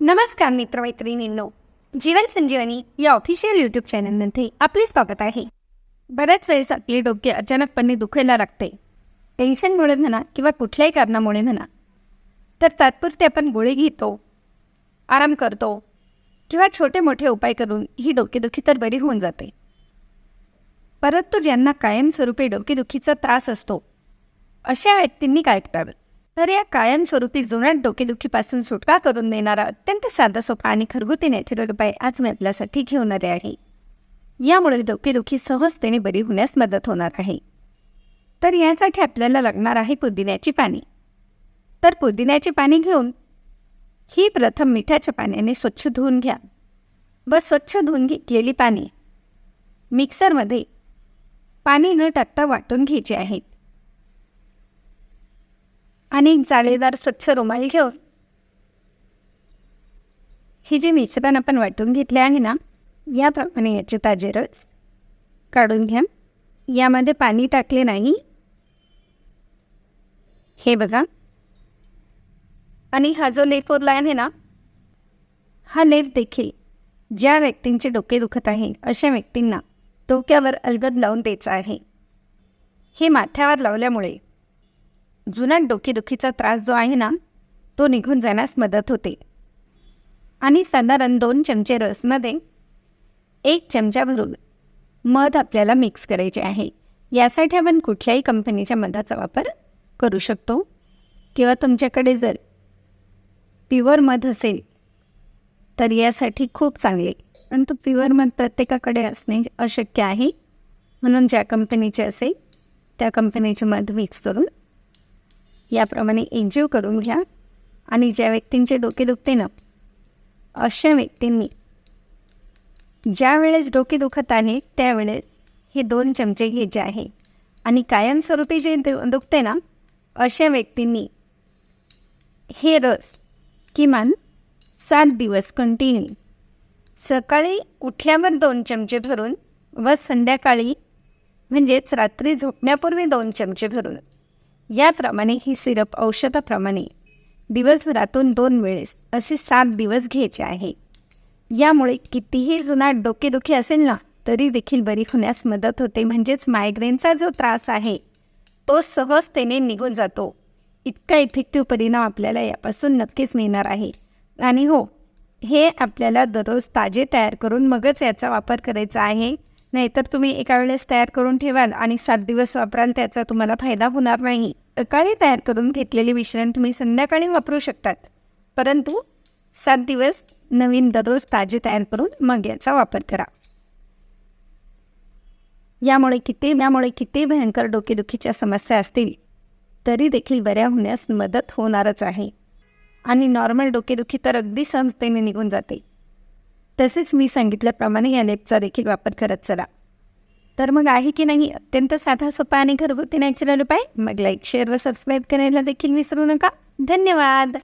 नमस्कार मित्रमैत्रिणींनो जीवन संजीवनी या official YouTube चॅनलमध्ये आपले स्वागत आहे. बऱ्याच वेळेस आपले डोके अचानकपणे दुखायला लागते. टेन्शनमुळे म्हणा किंवा कुठल्याही कारणामुळे म्हणा तर तात्पुरते आपण गोळी घेतो आराम करतो किंवा छोटे मोठे उपाय करून ही डोकेदुखी तर बरी होऊन जाते. परंतु ज्यांना कायमस्वरूपी डोकेदुखीचा त्रास असतो अशा व्यक्तींनी काय करावं? तर या कायमस्वरूपी जुन्या डोकेदुखीपासून सुटका करून देणारा अत्यंत साधा सोपा आणि घरगुती नॅचरल उपाय आज मी आपल्यासाठी घेऊन आले आहे. यामुळे डोकेदुखी सहजतेने बरी होण्यास मदत होणार आहे. तर यासाठी आपल्याला लागणार आहे पुदिन्याची पाने. तर पुदिन्याची पाने घेऊन ही प्रथम मिठाच्या पाण्याने स्वच्छ धुवून घ्या. व स्वच्छ धुवून घेतलेली पाने मिक्सरमध्ये पाणी न टाकता वाटून घ्यायची आहेत. आणि एक जाळीदार स्वच्छ रुमाल घेऊन हे जे मिश्रण आपण वाटून घेतले आहे ना याप्रमाणे याचे ताजे रस काढून घ्या. यामध्ये पाणी टाकले नाही. हे बघा. आणि हा जो लेप उरला आहे ना हा लेप देखील ज्या व्यक्तींचे डोके दुखत आहे अशा व्यक्तींना डोक्यावर अलगद लावून द्यायचा आहे. हे माथ्यावर लावल्यामुळे जुना डोकेदुखीचा त्रास जो आहे ना तो निघून जाण्यास मदत होते. आणि साधारण दोन चमचे रसमध्ये एक चमचा भरून मध आपल्याला मिक्स करायचे आहे. यासाठी आपण कुठल्याही कंपनीच्या मधाचा वापर करू शकतो. किंवा तुमच्याकडे जर प्युअर मध असेल तर यासाठी खूप चांगले. परंतु प्युअर मध प्रत्येकाकडे असणे अशक्य आहे. म्हणून ज्या कंपनीचे असेल त्या कंपनीचे मध मिक्स करून याप्रमाणे एन्जीव करून घ्या आणि ज्या व्यक्तींचे डोके दुखते ना अशा व्यक्तींनी ज्या वेळेस डोके दुखत आहे त्यावेळेस हे दोन चमचे घ्यायचे आहे. आणि कायमस्वरूपी जे दुखते ना अशा व्यक्तींनी हे रस किमान सात दिवस कंटिन्यू सकाळी उठल्यावर दोन चमचे भरून व संध्याकाळी म्हणजेच रात्री झोपण्यापूर्वी दोन चमचे भरून याप्रमाणे ही सिरप औषधाप्रमाणे दिवसभरातून दोन वेळेस असे सात दिवस घ्यायचे आहे. यामुळे कितीही जुना डोकेदुखी असेल ना तरी देखील बरी होण्यास मदत होते. म्हणजेच मायग्रेनचा जो त्रास आहे तो सहजतेने निघून जातो. इतका इफेक्टिव्ह परिणाम आपल्याला यापासून नक्कीच मिळणार आहे. आणि हो हे आपल्याला दररोज ताजे तयार करून मगच याचा वापर करायचा आहे. नाहीतर तुम्ही एका वेळेस तयार करून ठेवाल आणि सात दिवस वापराल त्याचा तुम्हाला फायदा होणार नाही. सकाळी तयार करून घेतलेले मिश्रण तुम्ही संध्याकाळी वापरू शकतात. परंतु सात दिवस नवीन दररोज ताजे तयार करून मग याचा वापर करा. यामुळे किती यामुळे किती भयंकर डोकेदुखीच्या समस्या असतील तरी देखील बऱ्या होण्यास मदत होणारच आहे. आणि नॉर्मल डोकेदुखी तर अगदी सहजतेने निघून जाते. तसेच मी सांगितल्याप्रमाणे या लेपचा देखील वापर करत चला. तर मग आहे की नाही? अत्यंत साधा सोपा आणि घरगुती नॅचरल उपाय? मग लाईक शेअर व सबस्क्राईब करायला देखील विसरू नका. धन्यवाद!